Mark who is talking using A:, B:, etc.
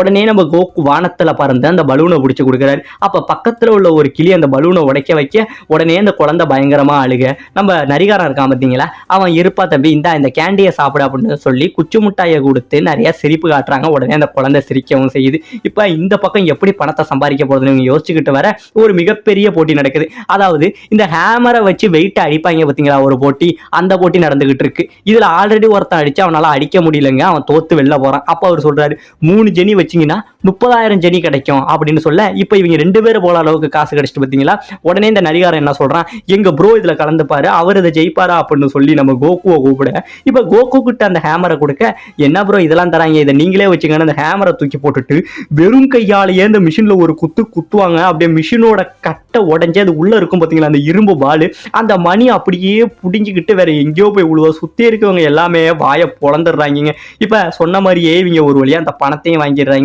A: உடனே நம்ம கோக்கு வானத்துல பறந்து அந்த பலூனை பிடிச்சி கொடுக்குறாரு. அப்ப பக்கத்துல உள்ள ஒரு கிளி அந்த பலூனை உடைக்க வைக்க உடனே அந்த குழந்தை பயங்கரமா அழுக. நம்ம நரிகாரன் இருக்கான் பார்த்தீங்களா அவன் இருப்பா தம்பி இந்தா இந்த கேண்டியை சாப்பிட அப்படின்னு சொல்லி குச்சி முட்டாயை கொடுத்து நிறைய சிரிப்பு காட்டுறாங்க. உடனே அந்த குழந்தை சிரிக்கவும் செய்யுது. இப்போ இந்த பக்கம் எப்படி பணத்தை சம்பாதிக்க போறதுன்னு யோசிச்சுக்கிட்டு வர ஒரு மிகப்பெரிய போட்டி நடக்குது. அதாவது இந்த ஹேமரை வச்சு வெயிட்டை அடிப்பாங்க பார்த்தீங்களா ஒரு போட்டி அந்த போட்டி நடந்துகிட்டு இருக்கு. இதுல ஆல்ரெடி ஒருத்தன் அடிச்சு அவனால அடிக்க முடியலங்க. அவன் தோத்து வெளில போறான். அப்போ அவர் சொல்றாரு மூணு ஜெனி வச்சீங்கன்னா முப்பதாயிரம் ஜெனி கிடைக்கும் அப்படின்னு சொல்ல இப்போ இவங்க ரெண்டு பேரும் போல அளவுக்கு காசு கிடைச்சிட்டு பார்த்தீங்களா உடனே இந்த நரிகாரன் என்ன சொல்கிறான் எங்கள் ப்ரோ இதில் கலந்துப்பாரு அவர் இதை ஜெயிப்பாரா அப்படின்னு சொல்லி நம்ம கோகுவை கூப்பிட இப்போ கோகு கிட்ட அந்த ஹேமரை கொடுக்க என்ன ப்ரோ இதெல்லாம் தராங்க? இதை நீங்களே வச்சுங்கன்னு அந்த ஹேமரை தூக்கி போட்டுட்டு வெறும் கையாலேயே அந்த மிஷினில் ஒரு குத்து குத்துவாங்க. அப்படியே மிஷினோட கட்டை உடஞ்சி அது உள்ளே இருக்கும் பார்த்தீங்களா அந்த இரும்பு பால். அந்த மணி அப்படியே புடிஞ்சுக்கிட்டு வேற எங்கேயோ போய் விழுவா சுற்றி இருக்கவங்க எல்லாமே வாயை பொழந்துடுறாங்க இப்போ சொன்ன மாதிரியே இவங்க ஒரு வழியாக அந்த பணத்தையும் வாங்கிடுறாங்க.